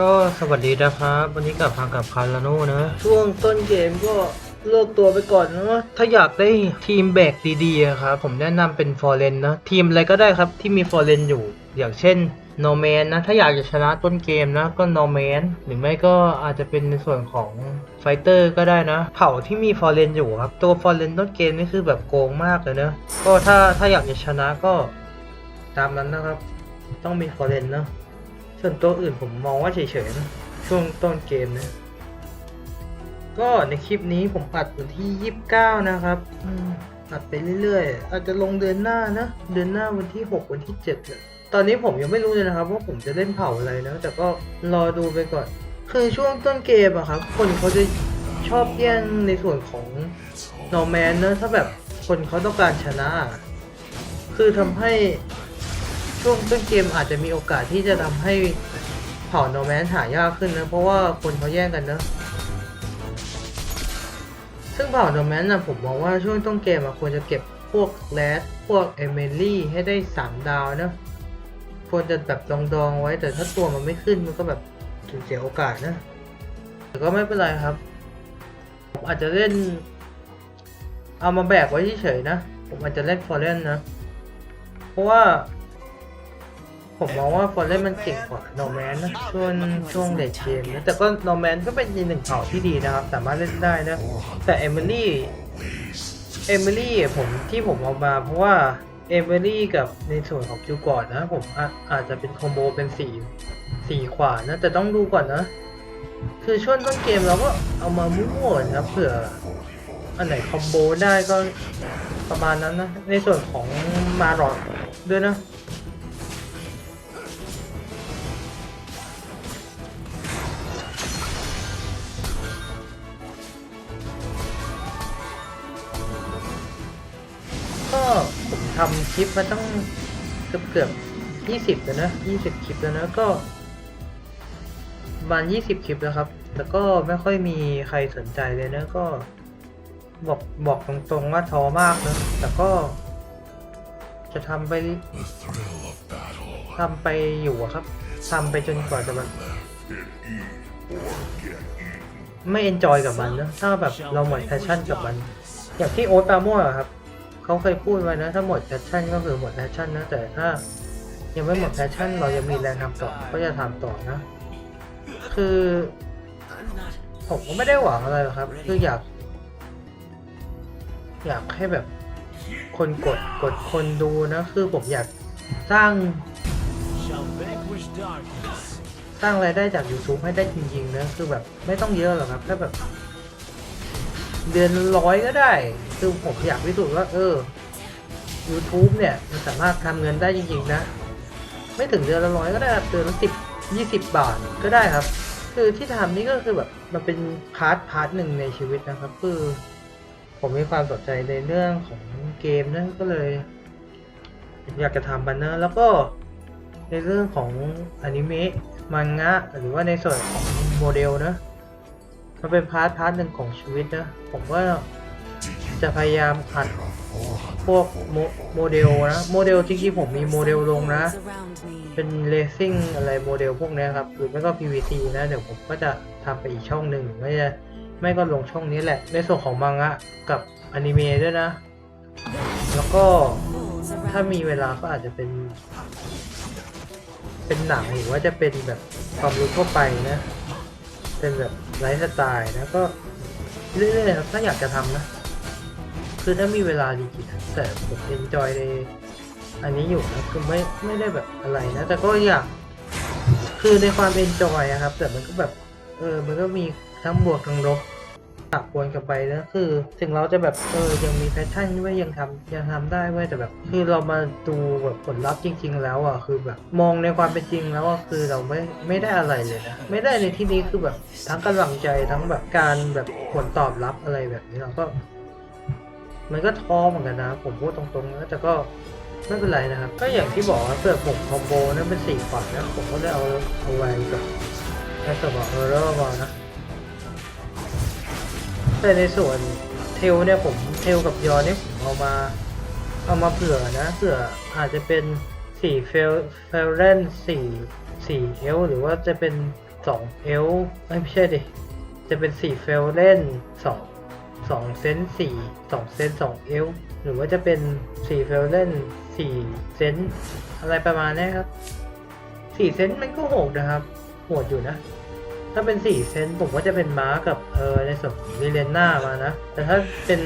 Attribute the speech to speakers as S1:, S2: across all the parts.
S1: ก็สวัสดีนะครับ วันนี้กลับทางกับคาร์ลโน่นะ ช่วงต้นเกมก็เลิกตัวไปก่อนนะถ้าอยากได้ทีมแบกดีๆอะครับ ผมแนะนำเป็นฟอร์เรนนะ ทีมอะไรก็ได้ครับที่มีฟอร์เรนอยู่ อย่างเช่นโนแมนนะ ถ้าอยากจะชนะต้นเกมนะก็โนแมนหรือไม่ก็อาจจะเป็นในส่วนของไฟเตอร์ก็ได้นะ เผ่าที่มีฟอร์เรนอยู่ครับ ตัวฟอร์เรนต้นเกมนี่คือแบบโกงมากเลยนะ ก็ถ้าถ้าอยากจะชนะก็ตามนั้นนะครับ ต้องมีฟอร์เรนนะ ส่วนตัวอื่นผมมองว่าเฉยๆ ช่วงต้นเกมนะ ก็ในคลิปนี้ผมอัดวันที่ 29 นะครับอัดไปเรื่อยๆ อาจจะลงเดือนหน้านะ เดือนหน้าวันที่ 6 วันที่ 7เนี่ยตอนนี้ผมยังไม่รู้เลยนะครับว่าผมจะเล่นเผ่าอะไรนะ แต่ก็รอดูไปก่อน คือช่วงต้นเกมอะครับ คนเขาจะชอบแย่งในส่วนของนอร์แมนนะถ้าแบบคนเขาต้องการชนะอะคือทำให้ ช่วงต้นเกมอาจจะมีโอกาสที่จะทำให้เผ่าโนแมนหายากขึ้นนะ เพราะว่าคนเขาแย่งกันเนอะซึ่งเผ่าโนแมนนะผมมองว่าช่วงต้นเกมอะควรจะเก็บพวกแรดพวกเอเมลี่ให้ได้ 3 ดาวนะควรจะแบบดองๆไว้แต่ถ้าตัวมันไม่ขึ้นมันก็แบบสูญเสียโอกาสนะ แต่ก็ไม่เป็นไรครับ ผมอาจจะเล่น เอามาแบกไว้เฉยๆนะ ผมอาจจะเล่นฟอร์เรนนะ เพราะว่า ผมมองว่าฟอร์เรนมันเก่งกว่าโนแมนนะช่วงช่วงเลดเกมนะแต่ก็โนแมนก็เป็นอีกหนึ่งเผ่าที่ดีนะครับ สามารถเล่นได้นะ แต่เอมิลี่เอมิลี่ผมที่ผมเอามาเพราะว่าเอมิลี่กับในส่วนของคิวกอร์ดนะผมอาอาจจะเป็นคอมโบเป็นสี่สี่ขวานะ แต่ต้องดูก่อนนะ คือช่วงต้นเกมเราก็เอามามั่วๆนะเผื่ออันไหนคอมโบได้ก็ประมาณนั้นนะ ในส่วนของมารอดด้วยนะ ทำคลิปมาตั้งเกือบเกือบยี่สิบแล้วนะยี่สิบคลิปแล้วนะก็ประมาณยี่สิบคลิปแล้วครับ แต่ก็ไม่ค่อยมีใครสนใจเลยนะก็บอกบอกตรงๆว่าท้อมากนะแต่ก็จะทำไปทำไปอยู่อะครับทำไปจนกว่าจะแบบไม่เอนจอยกับมันนะถ้าแบบเราหมดแพชชั่นกับมัน อย่างที่โอ๊ตปาโมทอะครับ เขาเคยพูดไว้นะ ถ้าหมดแพชชั่นก็คือหมดแพชชั่นนะ แต่ถ้ายังไม่หมดแพชชั่น เรายังมีแรงทำต่อก็จะทำต่อนะ คือผมก็ไม่ได้หวังอะไรหรอกครับ คืออยาก อยากให้แบบคนกดกดคนดูนะ คือผมอยากสร้าง สร้างรายได้จาก YouTube ให้ได้จริงๆนะ คือแบบไม่ต้องเยอะหรอกครับแค่แบบ เดือนร้อยก็ได้ คือผมอยากพิสูจน์ว่า เออ YouTube เนี่ย มันสามารถทำเงินได้จริงๆนะ ไม่ถึงเดือนละร้อยก็ได้ครับเดือนละสิบยี่สิบบาทก็ได้ครับ คือที่ทำนี่ก็คือแบบมันเป็นพาร์ทพาร์ทหนึ่งในชีวิตนะครับ คือผมมีความสนใจในเรื่องของเกมนะก็เลยอยากจะทำมันเนะแล้วก็ในเรื่องของอนิเมะมังงะหรือว่าในส่วนของโมเดลนะมันเป็นพาร์ทพาร์ทหนึ่งของชีวิตนะ ผมก็ จะพยายามอัดพวกโมเดลนะ โมเดลจริงๆผมมีโมเดลลงนะ เป็นเลสซิ่งอะไรโมเดลพวกนี้ครับ หรือไม่ก็ PVC นะ เดี๋ยวผมก็จะทำไปอีกช่องหนึ่งไม่จะไม่ก็ลงช่องนี้แหละ ในส่วนของมังงะกับอนิเมะด้วยนะ แล้วก็ถ้ามีเวลาก็อาจจะเป็น เป็นหนังหรือว่าจะเป็นแบบความรู้ทั่วไปนะ เป็นแบบไลฟ์สไตล์นะก็เรื่อยๆครับถ้าอยากจะทำนะ คือถ้ามีเวลาจริงๆนแต่ผมเอนจอยในอันนี้อยู่นะคือไม่ไม่ได้แบบอะไรนะ แต่ก็อยากคือในความเอนจอยอะครับ แต่มันก็แบบ เออ มันก็มีทั้งบวกทั้งลบปะปนกันไปนะคือถึงเราจะแบบเออยังมีแพชชั่นไว้ยยังทำยังทำได้ไว้ยแต่แบบ คือเรามาดูแบบผลลัพธ์จริง ๆ แล้วอะคือแบบมองในความเป็นจริงแล้วอะคือเราไม่ไม่ได้อะไรเลยนะไม่ได้ในที่นี้คือแบบทั้งกำลังใจทั้งแบบการแบบผลตอบรับอะไรแบบนี้เราก็ มันก็ท้อเหมือนกันนะผมพูดตรงๆนะแต่ก็ไม่เป็นไรนะครับ ก็อย่างที่บอกว่าเกิดผมคอมโบนั้นเป็นสี่ฝันนะผมก็ได้เอาเอาไว้กับแค่ตัวบอกเออร์บอลนะแต่ในส่วนเทลเนี่ยผมเทลกับยอเนี่ยผมเอามาเอามาเผื่อนะเผื่ออาจจะเป็นสี่เฟลเฟลเรนสี่สี่เอลหรือว่าจะเป็นสองเอลไม่ใช่ดิจะเป็นสี่เฟลเลนสอง สองเซนสี่สองเซนสองเอลหรือว่าจะเป็นสี่เฟลเลนสี่เซนอะไรประมาณนี้ครับสี่เซนมันก็โหดนะครับโหดอยู่นะ ถ้าเป็นสี่เซนผมว่าจะเป็นม้ากับเออในส่วนของลิเลน่ามานะ แต่ถ้าเป็น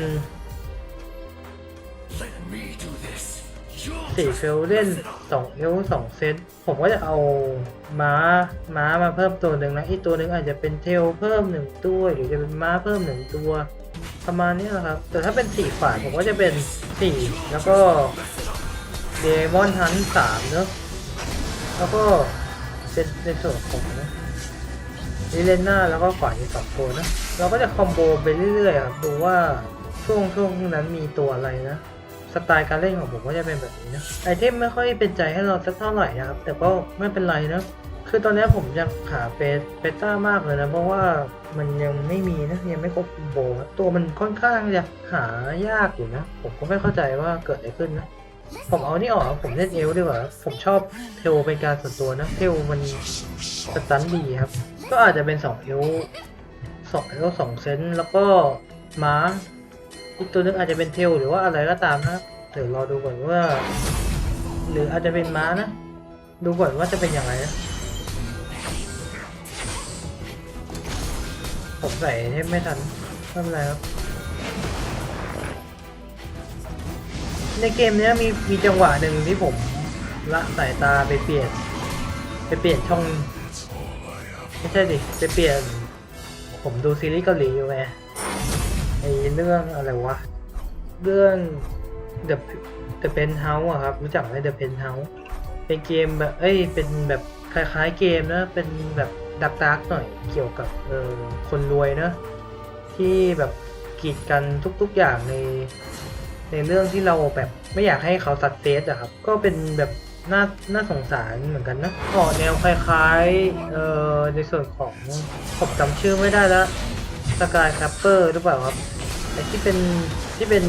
S1: สี่เฟลเล่นสองเอลสองเซนผมก็จะเอาม้าม้ามาเพิ่มตัวหนึ่งนะอีกตัวหนึ่งอาจจะเป็นเทลเพิ่มหนึ่งตัว หรือจะเป็นม้าเพิ่มหนึ่งตัว ประมาณนี้แหละครับ แต่ถ้าเป็นสี่ฝ่ายผมก็จะเป็นสี่แล้วก็เดมอนทันสามเนอะแล้วก็เป็นในส่วนของลิเลนน่าแล้วก็ขวานอีกสองตัวนะ เราก็จะคอมโบไปเรื่อยๆครับดูว่าช่วงช่วงนั้นมีตัวอะไรนะ สไตล์การเล่นของผมก็จะเป็นแบบนี้นะ ไอเทมไม่ค่อยเป็นใจให้เราสักเท่าไหร่นะครับ แต่ก็ไม่เป็นไรนะ คือตอนนี้ผมยังหาเปเปต้ามากเลยนะ เพราะว่ามันยังไม่มีนะยังไม่ครบโบตัวมันค่อนข้างจะหายากอยู่นะ ผมก็ไม่เข้าใจว่าเกิดอะไรขึ้นนะ ผมเอานี่ออกผมเล่นเอลดีกว่า ผมชอบเทลเป็นการส่วนตัวนะเทลมันสตันดีครับ ก็อาจจะเป็นสองเอลสองเอลสองเซนแล้วก็ม้าอีกตัวนึงอาจจะเป็นเทลหรือว่าอะไรก็ตามนะเดี๋ยวรอดูก่อนว่า หรืออาจจะเป็นม้านะ ดูก่อนว่าจะเป็นอยังไงนะ ผมใส่เทมไม่ทันไม่เป็นไรครับ ในเกมเนี้ยมีมีจังหวะหนึ่งที่ผมละสายตาไปเปลี่ยน ไปเปลี่ยนช่องไม่ใช่ดิไปเปลี่ยน ผมดูซีรีส์เกาหลีอยู่ไงไอเรื่องอะไรวะ เรื่อง The The Penthouse อะครับ รู้จักไหม The Penthouse เป็นเกมแบบ เอ้ย เป็นแบบคล้ายๆเกมนะ เป็นแบบ ดักดักหน่อยเกี่ยวกับเออคนรวยเนะที่แบบกีดกันทุกๆอย่างใน ในเรื่องที่เราแบบไม่อยากให้เขาสัดเซสอะครับ ก็เป็นแบบน่าน่าสงสารเหมือนกันนะออกแนวคล้ายๆเอ่อในส่วนของผมจำชื่อไม่ได้แล้วสกายแคปเปอร์หรือเปล่าครับไอที่เป็นที่เป็น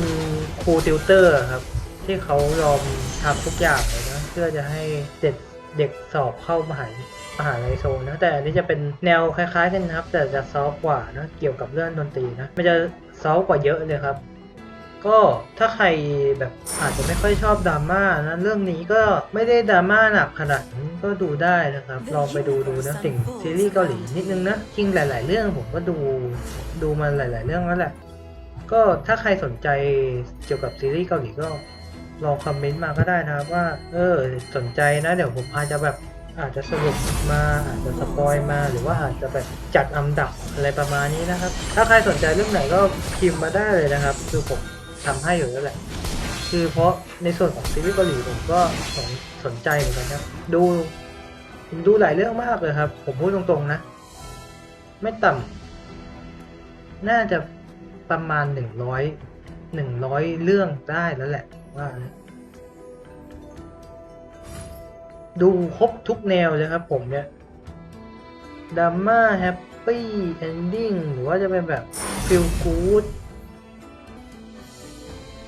S1: ครูติวเตอร์ครับ ที่เขายอมทำทุกอย่างเลยนะเพื่อจะให้เด็ก เด็กสอบเข้ามหาวิทยาลัยมหาลัยโซนนะแต่อันนี้จะเป็นแนวคล้ายๆกันนะครับ แต่จะซอฟกว่านะเกี่ยวกับเรื่องดนตรีนะมันจะซอฟกว่าเยอะเลยครับ ก็ถ้าใครแบบอาจจะไม่ค่อยชอบดราม่านะเรื่องนี้ก็ไม่ได้ดราม่าหนักขนาดนั้นก็ดูได้นะครับ ลองไปดูดูนะสิ่งซีรีส์เกาหลีนิดนึงนะจริงหลาย ๆ เรื่องผมก็ดูดูมาหลาย ๆ เรื่องแล้วแหละก็ถ้าใครสนใจเกี่ยวกับซีรีส์เกาหลีก็ ลองคอมเมนต์มาก็ได้นะครับว่า เออ สนใจนะ เดี๋ยวผมอาจจะแบบอาจจะสรุปมาอาจจะสปอยมาหรือว่าอาจจะแบบจัดอันดับอะไรประมาณนี้นะครับ ถ้าใครสนใจเรื่องไหนก็พิมพ์มาได้เลยนะครับ คือผมทำให้อยู่แล้วแหละ คือเพราะในส่วนของซีรีส์เกาหลีผมก็สนสนใจเหมือนกันครับ ดูผมดูหลายเรื่องมากเลยครับ ผมพูดตรงๆนะ ไม่ต่ำน่าจะประมาณหนึ่งร้อยหนึ่งร้อยเรื่องได้แล้วแหละว่านะ ดูครบทุกแนวเลยครับผมเนี่ยดราม่าแฮปปี้เอนดิ้งหรือว่าจะเป็นแบบฟิลกู๊ด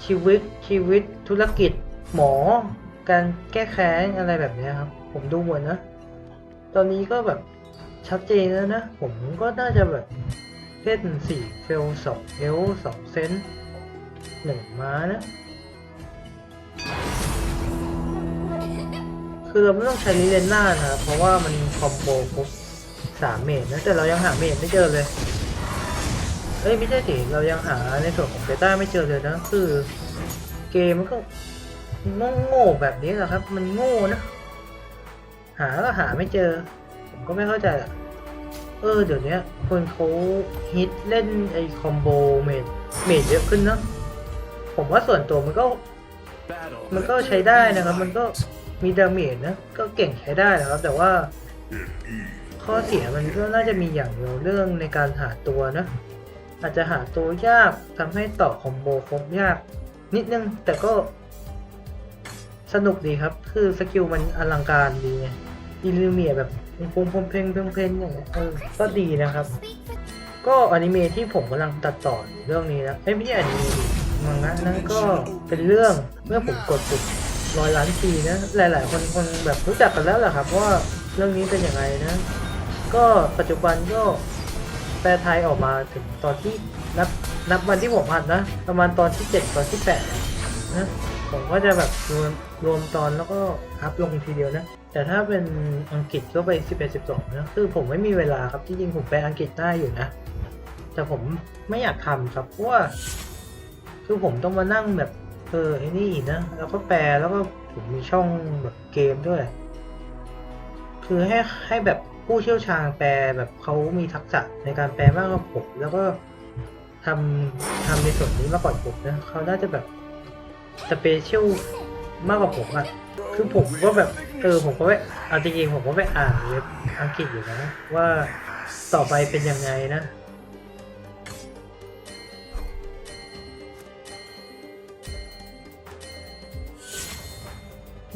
S1: ชีวิตชีวิตธุรกิจหมอ การแก้แค้นอะไรแบบนี้ครับ ผมดูหมดนะ ตอนนี้ก็แบบชัดเจนแล้วนะ ผมก็น่าจะแบบเล่นสี่เฟลสองเอลสองเซนหนึ่งม้านะ คือเราไม่ต้องใช้ลิเลนน่านะเพราะว่ามันคอมโบครบสามเมตรนะแต่เรายังหาเมตรไม่เจอเลยเอ้ยไม่ใช่สิเรายังหาในส่วนของเบต้าไม่เจอเลยนะคือ เกมมันก็โง่ๆแบบนี้แหละครับ มันโง่นะ หาก็หาไม่เจอ ผมก็ไม่เข้าใจอะเออเดี๋ยวนี้คนเขาฮิตเล่นไอ้คอมโบเมดเมดเยอะขึ้นนะ ผมว่าส่วนตัวมันก็ มันก็ใช้ได้นะครับ มันก็ มีดาเมจนะก็เก่งใช้ได้นะครับ แต่ว่าข้อเสียมันก็น่าจะมีอย่างเดียวเรื่องในการหาตัวนะ อาจจะหาตัวยากทำให้ต่อคอมโบครบยาก นิดนึงแต่ก็สนุกดีครับ คือสกิลมันอลังการดีไงอิลูเมียแบบพงพงเพลงเพลงเพลงอย่างเงี้ยเออก็ดีนะครับ ก็อนิเมะที่ผมกำลังตัดต่อเรื่องนี้นะเอ้ยไม่ใช่อนิเมะมังงะนั้นก็เป็นเรื่องเมื่อผมกดปุ่ม ร้อยล้านทีนะหลาย ๆ คนคงแบบรู้จักกันแล้วแหละครับว่าเรื่องนี้เป็นยังไงนะ ก็ปัจจุบันก็แปลไทยออกมาถึงตอนที่นับนับวันที่ผมอัดนะ ประมาณตอนที่เจ็ดตอนที่แปดนะผมก็จะแบบรวมรวมตอนแล้วก็อัพลงทีเดียวนะ แต่ถ้าเป็นอังกฤษก็ไปสิบเอ็ดสิบสองนะ คือผมไม่มีเวลาครับที่จริงผมไปอังกฤษได้อยู่นะ แต่ผมไม่อยากทำครับเพราะว่าคือผมต้องมานั่งแบบ ออไอ้นี่อีกนะแล้วก็แปลแล้วก็ผมมีช่องแบบเกมด้วย คือให้ให้แบบผู้เชี่ยวชาญแปลแบบเขามีทักษะในการแปลมากกว่าผมแล้วก็ทำทำในส่วนนี้มากกว่าผมนะเขาน่าจะแบบสเปเชียลมากกว่าผมอะคือผมก็แบบเออผมก็ไปเอาจริงๆผมก็ไปอ่านเว็บอังกฤษอยู่นะว่าต่อไปเป็นยังไงนะ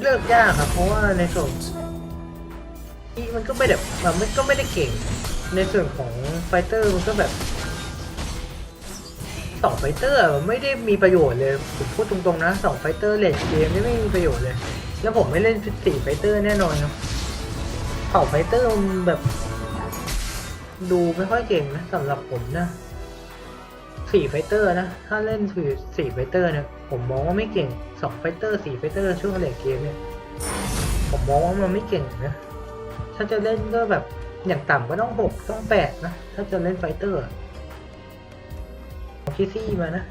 S1: เลิกยากครับเพราะว่าในส่วนที่มันก็ไม่แบบมันไม่ก็ไม่ได้เก่ง ในส่วนของไฟเตอร์มันก็แบบสองไฟเตอร์ไม่ได้มีประโยชน์เลยผมพูดตรงๆนะสองไฟเตอร์เลดเกมนี่ไม่มีประโยชน์เลย แล้วผมไม่เล่นสี่ไฟเตอร์แน่นอนครับเผ่าไฟเตอร์มันแบบ ดูไม่ค่อยเก่งนะสำหรับผมนะสี่ไฟเตอร์นะ ถ้าเล่นคือสี่ไฟเตอร์เนี่ย ผมมองว่าไม่เก่งสองไฟเตอร์สี่ไฟเตอร์ช่วงเลดเกมเนี่ยผมมองว่ามันไม่เก่งนะถ้าจะเล่นก็แบบอย่างต่ำก็ต้องหกต้องแปดนะ ถ้าจะเล่นไฟเตอร์เอาคิซี่มานะ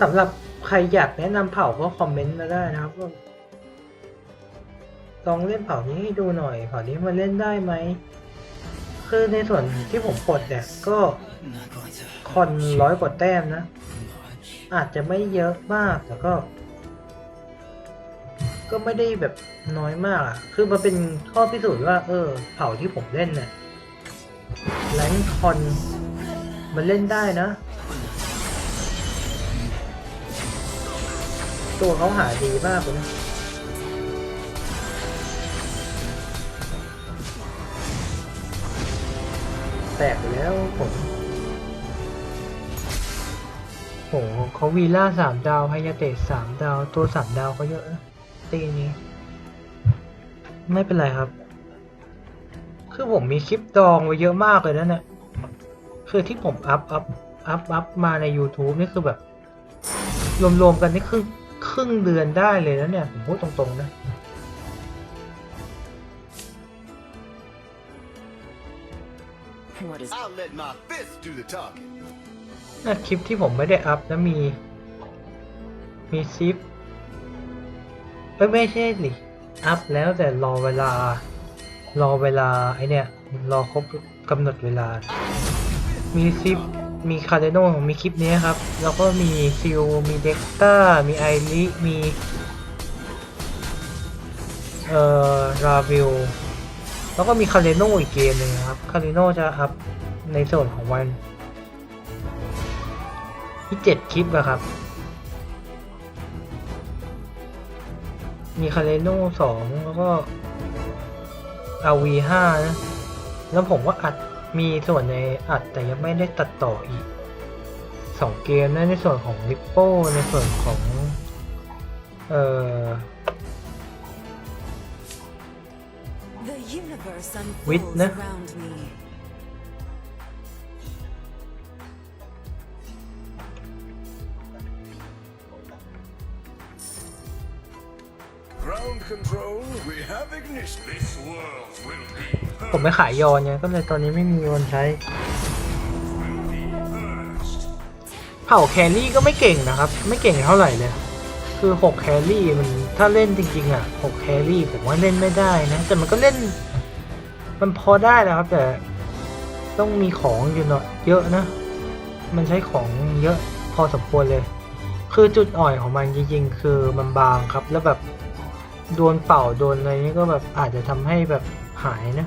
S1: สำหรับใครอยากแนะนำเผ่าก็คอมเมนต์มาได้นะครับลองเล่นเผ่านี้ให้ดูหน่อยเผ่านี้มันเล่นได้ไหม คือในส่วนที่ผมกดเนี่ยก็คอนร้อยกว่าแต้มนะ อาจจะไม่เยอะมากแต่ก็ ก็ไม่ได้แบบน้อยมากอะคือมันเป็นข้อพิสูจน์ว่า เออ เผ่าที่ผมเล่นเนี่ยแรงคอนมันเล่นได้นะ ตัวเขาหาดีมากเลยนะ แล้วผมโหเขาวีล่าสามดาวไฮยาเตะสามดาว ตัวสามดาวก็เยอะนะตีนี้ ไม่เป็นไรครับ คือผมมีคลิปดองไว้เยอะมากเลยนะเนี่ยคือที่ผมอัพอัพอัพอัพมาใน YouTube นี่คือแบบ รวมๆกันนี่ครึ่งครึ่งเดือนได้เลยนะเนี่ย ผมพูดตรงๆนะ
S2: What is
S3: I'll let my fist do the talking.
S1: นะคลิปที่ผมไม่ได้อัพนะมี มีซิปเอ้ยไม่ใช่สิอัพแล้วแต่รอเวลา รอเวลาไอเนี่ย รอครบกำหนดเวลา มีซิปมีคาร์เดโนมีคลิปนี้ครับ แล้วก็มีซิลมีเด็กต้ามีไอริมี เอ่อ ราวิล แล้วก็มีคาร์เดโนอีกเกมหนึ่งครับคาร์เดโนจะอัพในส่วนของวันที่เจ็ดคลิปอะครับ มีคาเลโน่สองแล้วก็อาวีห้านะ แล้วผมก็อัดมีส่วนในอัดแต่ยังไม่ได้ตัดต่ออีกสองเกมนะในส่วนของลิปโป้ในส่วนของ เอ่อ
S3: ignition. This world will be
S1: ผมไม่ขายยอนไงก็เลยตอนนี้ไม่มียอนใช้
S3: purged.
S1: เผ่าแครี่ก็ไม่เก่งนะครับ ไม่เก่งเท่าไหร่เลย คือ 6 แครี่มันถ้าเล่นจริง ๆ อะ 6 แครี่ผมว่าเล่นไม่ได้นะ แต่มันก็เล่น มันพอได้นะครับ แต่ต้องมีของอยู่เนาะเยอะนะ มันใช้ของเยอะพอสมควรเลย คือจุดอ่อนของมันจริงๆ คือมันบางครับ แล้วแบบโดนเป่าโดนอะไรนี่ก็แบบอาจจะทำให้แบบหายนะ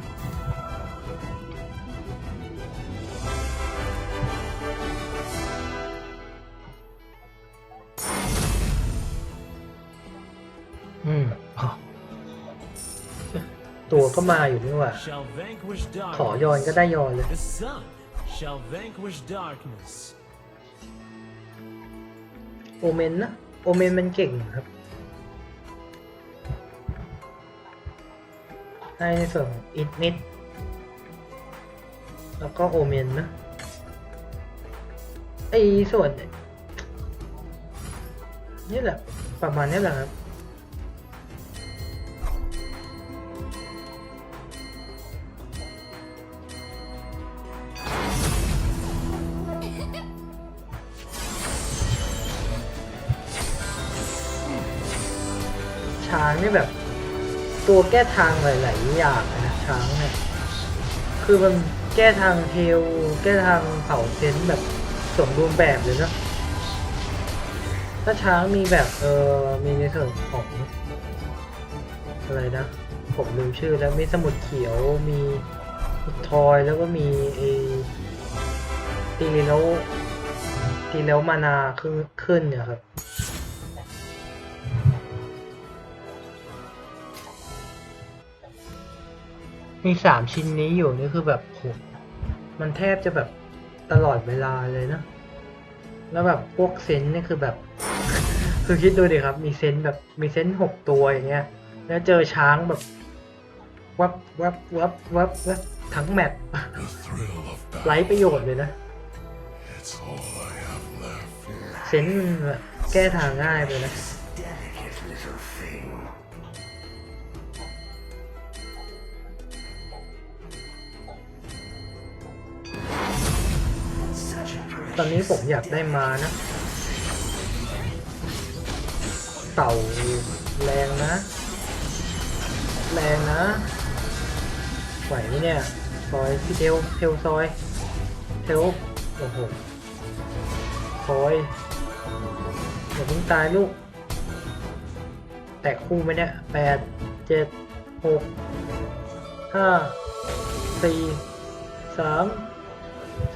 S1: ก็มาอยู่นี่หว่า
S4: shall vanquish
S1: ขอยอน
S4: darkness.
S1: ก็ได้ยอนเลย
S4: The sun shall vanquish darkness.
S1: โอเมนนะ โอเมนมันเก่งครับได้ในส่วนของอิดมิดแล้วก็โอเมนนะ ไอ้ส่วนเนี่ยนี่แหละ ประมาณนี้แหละครับ นี่แบบ ตัวแก้ทางหลาย ๆ อย่างนะช้างเนี่ย คือมันแก้ทางเทลแก้ทางเผาเซนแบบสมบูรณ์แบบเลยนะถ้าช้างมีแบบเออมีในส่วนของอะไรนะ ผมลืมชื่อแล้วมีสมุดเขียวมีทอยแล้วก็มีไอตีแล้วตีแล้วมานาขึ้นขึ้นเนี่ยครับ มีสามชิ้นนี้อยู่นี่คือแบบโหมันแทบจะแบบตลอดเวลาเลยนะ แล้วแบบพวกเซนส์นี่คือแบบ คือคิดดูดิครับ มีเซนส์แบบมีเซนส์หกตัวอย่างเงี้ย แล้วเจอช้างแบบวับวับวับวับวับทั้งแมป
S3: The thrill of
S1: ไร้
S3: battle.
S1: ประโยชน์เลยนะ
S3: It's all I have left.
S1: เซนส์มันแบบแก้ทางง่ายไปนะ อนนี้ผมอยากได้มานะ เต่าแรงนะ แรงนะไหวไหมเนี่ยซอยพี่เทลเทลซอยเทลโอ้โหซอยอย่าเพิ่งตายลูก แตกคู่ไหมเนี่ยแปดเจ็ดหกห้าสี่สาม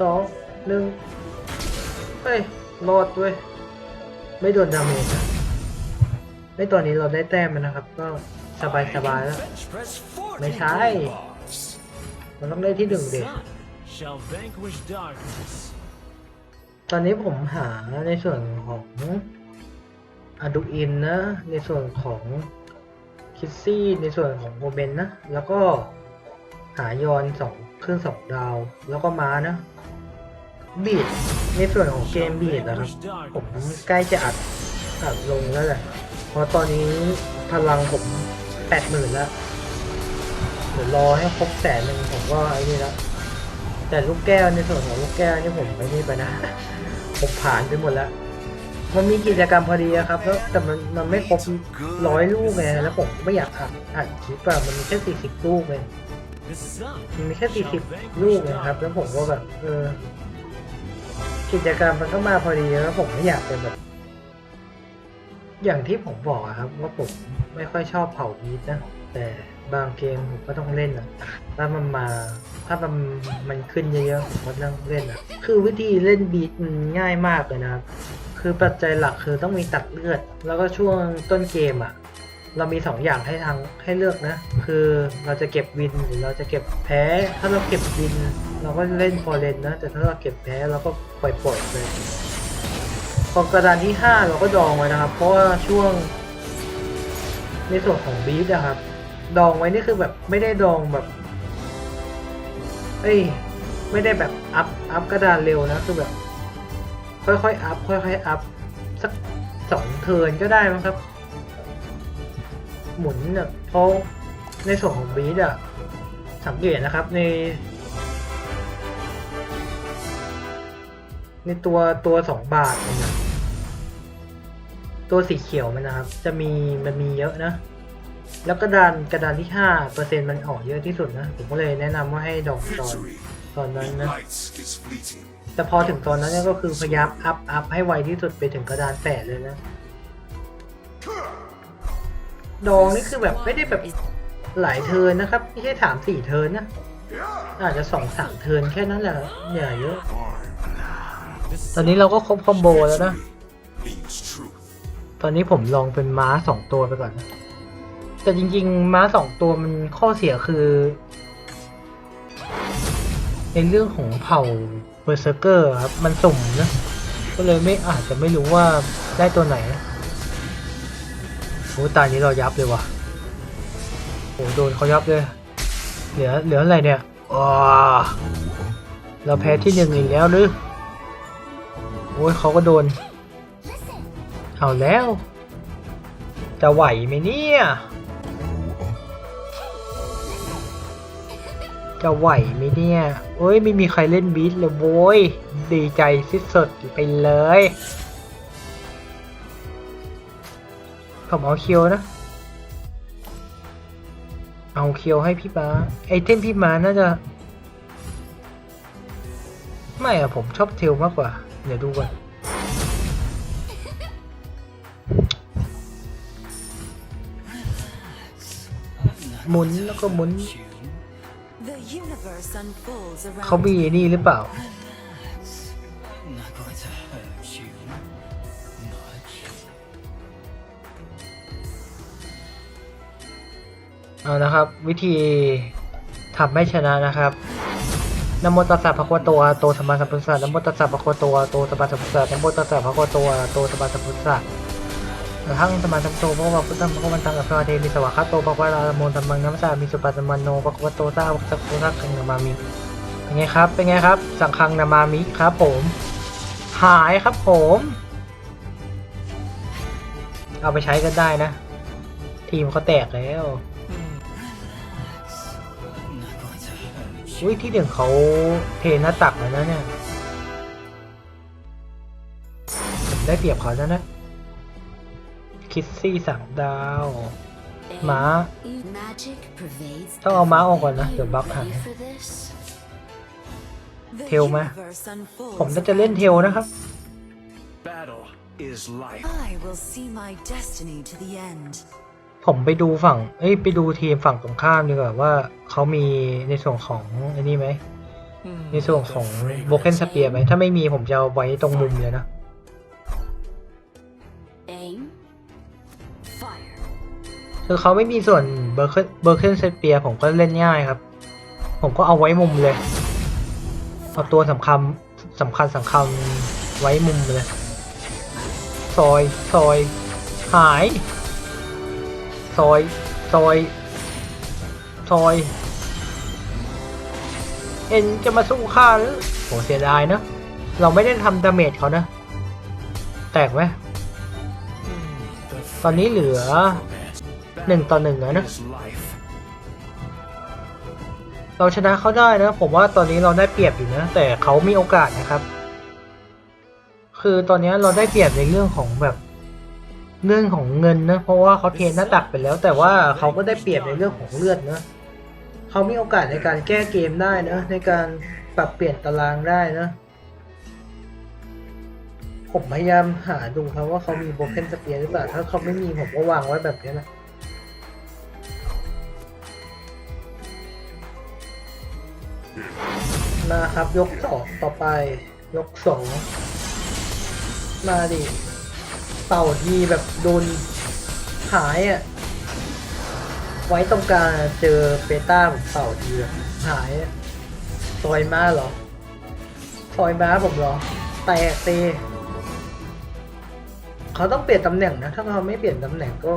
S1: สองหนึ่ง เฮ้ยรอดด้วยไม่โดนดาเมจอะไม่ตอนนี้เราได้แต้มแล้วนะครับ ก็สบายสบายๆแล้ว
S4: Bench press 40
S1: ไม่ใช่
S4: gold bars.
S1: มันต้องได้ที่หนึ่งเด็
S4: The sun shall vanquish darkness.
S1: ตอนนี้ผมหาในส่วนของอดูอินนะ ในส่วนของคิสซี่ ในส่วนของโมเมนนะ แล้วก็หายอนสองเครื่องสองดาว แล้วก็ม้านะ บีดในส่วนของเกมบีดนะครับ ผมใกล้จะอัดอัดลงแล้วแหละ เพราะตอนนี้พลังผมแปดหมื่นแล้วเดี๋ยวรอให้ครบแสนหนึ่งผมก็ไอ้นี่แล้วแต่ลูกแก้วในส่วนของลูกแก้วนี่ผมไม่นี่ไปนะผมผ่านไปหมดแล้ว มันมีกิจกรรมพอดีครับแล้วแต่มันมันไม่ครบร้อยลูกไงแล้วผมไม่อยากอัดอัดคลิปอะมันมีแค่สี่สิบลูกเลยมันมีแค่สี่สิบลูกนะครับ แล้วผมก็แบบเออ กิจกรรมมันก็มาพอดีแล้วผมไม่อยากจะแบบ อย่างที่ผมบอกอะครับ ว่าผมไม่ค่อยชอบเผาบีทนะ แต่บางเกมผมก็ต้องเล่นอะถ้ามันมาถ้ามันมันขึ้นเยอะๆผมก็ต้องเล่นอะคือวิธีเล่นบีทมันง่ายมากเลยนะครับคือปัจจัยหลักคือต้องมีตัดเลือด แล้วก็ช่วงต้นเกมอะ เรามีสองอย่างให้ทางให้เลือกนะ คือเราจะเก็บวินหรือเราจะเก็บแพ้ ถ้าเราเก็บวิน เราก็เล่นฟอเรนนะ แต่ถ้าเราเก็บแพ้เราก็ปล่อยปล่อยๆไปพอกระดานที่ 5 เราก็ดองไว้นะครับ เพราะว่าช่วง ในส่วนของบีทอะครับ ดองไว้นี่คือแบบไม่ได้ดองแบบเอ้ยไม่ได้แบบอัพอัพกระดานเร็วนะคือแบบ ค่อยๆอัพค่อยๆอัพสักสองเทินก็ได้มั้งครับ หมุนเนี่ยเพราะในส่วนของบีทอะสังเกตนะครับใน ในตัวตัวสองบาทนะตัวสีเขียวมันนะครับ จะมีมันมีเยอะนะ แล้วกระดานกระดานที่ห้าเปอร์เซ็นต์มันออกเยอะที่สุดนะ ผมก็เลยแนะนำว่าให้ดองตอนตอนนั้นนะแต่พอถึงตอนนั้นก็คือพยายามอัพอัพให้ไวที่สุดไปถึงกระดานแปดเลยนะ ดองนี่คือแบบไม่ได้แบบหลายเทินนะครับ ไม่ใช่สามสี่เทินนะ อาจจะสองสามเทินแค่นั้นแหละครับอย่เยอะ ตอนนี้เราก็ครบคอมโบแล้วนะ ตอนนี้ผมลองเป็นม้าสองตัวไปก่อน แต่จริงๆ ม้าสองตัวมันข้อเสียคือ ในเรื่องของเผ่าเบอร์เซอร์เกอร์ครับ มันสุ่มนะ ก็เลยไม่อาจจะไม่รู้ว่าได้ตัวไหน โอ้ตายนี้เรายับเลยว่ะโอ้โดนเขายับเลย เหลือเหลืออะไรเนี่ยอ๋อเราแพ้ที่หนึ่งอีกแล้วหรือโอ้ยเขาก็โดน เอาแล้ว จะไหวไหมเนี่ย จะไหวไหมเนี่ยโอ้ยไม่มีใครเล่นบีทเลยโว้ย ดีใจสิสดไปเลย ผมเอาเคียวนะ เอาเคียวให้พี่ม้าไอเทมพี่ม้าน่าจะ ไม่อะผมชอบเทลมากกว่า เดี๋ยวดูก่อนหมุนแล้วก็หมุน
S2: The universe unfolds
S1: เขา
S2: around
S1: มีไอ้นี่หรือเปล่า เอานะครับ วิธีทำให้ชนะนะครับนโมตัสสะภะคะวะโตอะระหะโตสัมมาสัมพุทธัสสะนโมตัสสะภะคะวะโตอะระหะโตสัมมาสัมพุทธัสสะนโมตัสสะภะคะวะโตอะระหะโตสัมมาสัมพุทธัสสะอะหังสมมาสัมโธพระวะพุทธังพระวันตังอัปปะเทมิสวะคะโตภะคะวะลาโมตัมมังนัมสสามิสุปัตตมันโนภะคะวะโตสาวกสัพพุทธังคังนามามิเป็นไงครับเป็นไงครับ สังคังนามามิครับผม หายครับผม เอาไปใช้กันได้นะ ทีมเขาแตกแล้ว อุ้ยที่หนึ่งเขาเทหน้าตักแล้วนะเนี่ยผมได้เปรียบเขาแล้วนะ คิดซี่สามดาวม้า
S5: Magic pervades
S1: ต้องเอาม้าออกก่อนนะ เดี๋ยวบักหาย
S5: Ready for this?
S2: The
S1: Tail ma.
S2: universe unfolds
S1: ผมน่าจะเล่นเทลนะครับ
S3: Battle is life.
S2: I will see my destiny to the end.
S1: ผมไปดูฝั่ง เอ้ยไปดูทีมฝั่งตรงข้ามดีกว่าว่าเขามีในส่วนของไอ้นี่ไหม ในส่วนของโบเกนสเปียร์ไหม ถ้าไม่มีผมจะเอาไว้ตรงมุมเลยนะ
S5: Aim. Fire.
S1: คือเขาไม่มีส่วนเบอร์เคิลเบอร์เคิลสเปียร์ผมก็เล่นง่ายครับ ผมก็เอาไว้มุมเลย เอาตัวสำคัญสำคัญสำคัญไว้มุมเลย ซอย ซอย หาย ซอย ซอย ซอย เอ็นจะมาสู้ข้าหรือโหเสียดายเนอะเราไม่ได้ทำดาเมจเขานะ แตกไหมตอนนี้เหลือหนึ่งต่อหนึ่งแล้วนะ เราชนะเขาได้นะ ผมว่าตอนนี้เราได้เปรียบอยู่นะ แต่เขามีโอกาสนะครับ คือตอนนี้เราได้เปรียบในเรื่องของแบบ เรื่องของเงินนะ เพราะว่าเขาเทหน้าตักไปแล้ว แต่ว่าเขาก็ได้เปรียบในเรื่องของเลือดนะเขามีโอกาสในการแก้เกมได้นะ ในการปรับเปลี่ยนตารางได้นะ ผมพยายามหาดูครับว่าเขามีโบเกนสเปียร์หรือเปล่า ถ้าเขาไม่มีผมก็วางไว้แบบนี้แหละมาครับยกสองต่อไป ยกสองมาดิ เป่าทีแบบโดนหายอะไว้ตรงกลางเจอเปต้าผมเป่าทีแบบหายอะซอยม้าเหรอซอยม้าผมเหรอ แตกเตเขาต้องเปลี่ยนตำแหน่งนะ ถ้าเขาไม่เปลี่ยนตำแหน่งก็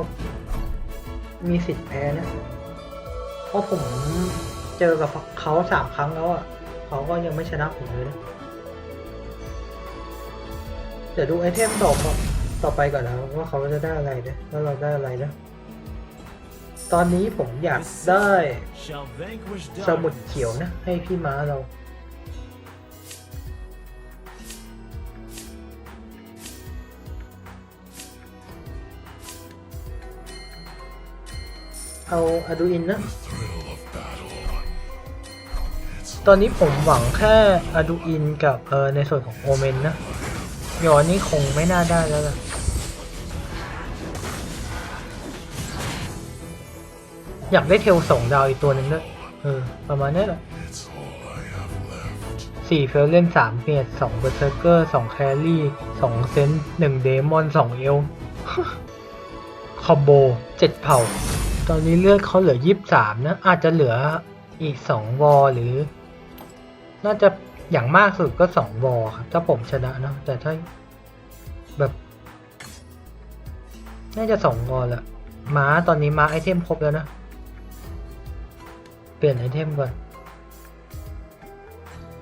S1: มีสิทธิ์แพ้นะ เพราะผมเจอกับเขาสามครั้งแล้วอะ เขาก็ยังไม่ชนะผมเลยนะ เดี๋ยวดูไอเทมต่อไป ต่อไปก่อนนะว่าเขาจะได้อะไรนะแล้วเราได้อะไรนะ ตอนนี้ผมอยากได้สมุดเขียวนะ ให้พี่ม้าเราเอาอะดูอินนะ ตอนนี้ผมหวังแค่อะดูอินกับเออในส่วนของโอเมนนะยอนนี่คงไม่น่าได้แล้วล่ะ อยากได้เทลสองดาวอีกตัวหนึ่งด้วยเออ ประมาณนี้แหละสี่เฟลเล่นสามเมียดสองเบอร์เซอร์เกอร์สองแครี่สองเซนหนึ่งเดมอนสองเอลคอมโบเจ็ดเผ่า ตอนนี้เลือดเขาเหลือยี่สิบสามนะ อาจจะเหลืออีกสองวอลหรือ น่าจะอย่างมากสุดก็สองวอลครับ ถ้าผมชนะเนะแต่ถ้าแบบ น่าจะสองวอลแหละม้าตอนนี้ม้าไอเทมครบแล้วนะ เปลี่ยนไอเทมก่อน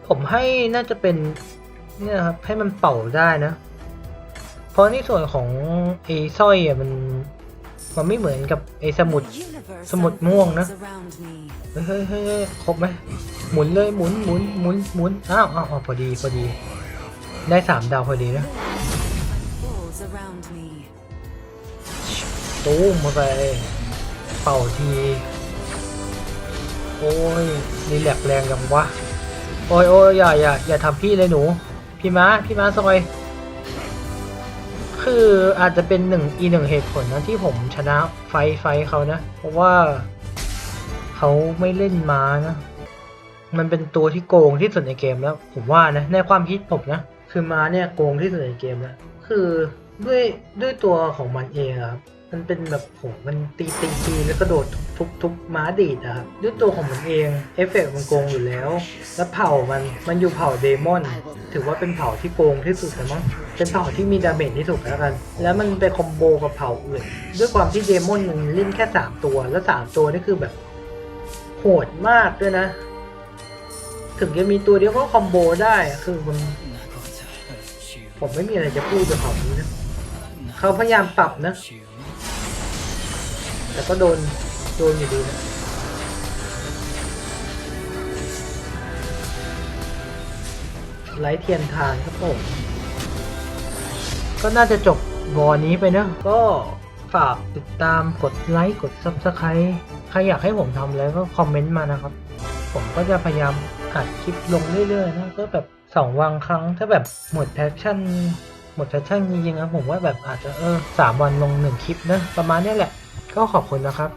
S1: ผมให้น่าจะเป็นเนี่ยครับให้มันเป่าได้นะ เพราะในส่วนของไอ้สร้อยอะมันมันไม่เหมือนกับไอ้สมุดสมุดม่วงนะ เฮ้ยเฮ้ยเฮ้ยครบไหมหมุนเลยหมุนหมุนหมุนหมุนอ้าวอ้าวพอดีพอดี ได้สามดาวพอดีนะตู้มเข้าไปเป่าที โอ้ยรีแลกแรงจังวะ โอ้ยโอ้ยอย่าอย่าอย่าทำพี่เลยหนู พี่ม้า พี่ม้าซอย คืออาจจะเป็นหนึ่งอีหนึ่งเหตุผลนะที่ผมชนะไฟไฟเขานะ เพราะว่าเขาไม่เล่นม้านะ มันเป็นตัวที่โกงที่สุดในเกมแล้ว ผมว่านะ ในความคิดผมนะ คือม้าเนี่ยโกงที่สุดในเกมแล้ว คือด้วยด้วยตัวของมันเองครับ มันเป็นแบบโหมันตีตีตีแล้วกระโดดทุบทุบทุบม้าดีดอะครับด้วยตัวของมันเองเอฟเฟกต์มันโกงอยู่แล้ว แล้วเผ่ามันมันอยู่เผ่าเดมอน ถือว่าเป็นเผ่าที่โกงที่สุดแล้วมั้งเป็นเผ่าที่มีดาเมจที่สุดแล้วกัน แล้วมันไปคอมโบกับเผ่าอื่นด้วยความที่เดมอนมันเล่นแค่สามตัว แล้วสามตัวนี่คือแบบโหดมากด้วยนะ ถึงจะมีตัวเดียวก็คอมโบได้คือมันผมไม่มีอะไรจะพูดกับเผ่านี้นะเขาพยายามปรับนะ แต่ก็โดน โดนอยู่ดีนะไลท์เทียนทานครับผม ก็น่าจะจบวอนี้ไปเนอะก็ฝากติดตามกดไลค์กด Subscribe ใครอยากให้ผมทำอะไรก็คอมเมนต์มานะครับ ผมก็จะพยายามอัดคลิปลงเรื่อยๆนะก็แบบสองวันครั้งถ้าแบบหมดแพชชั่นหมดแพชชั่นจริงๆนะผมว่าแบบอาจจะเออสามวันลงหนึ่งคลิปนะประมาณนี้แหละ ก็ขอบคุณนะครับ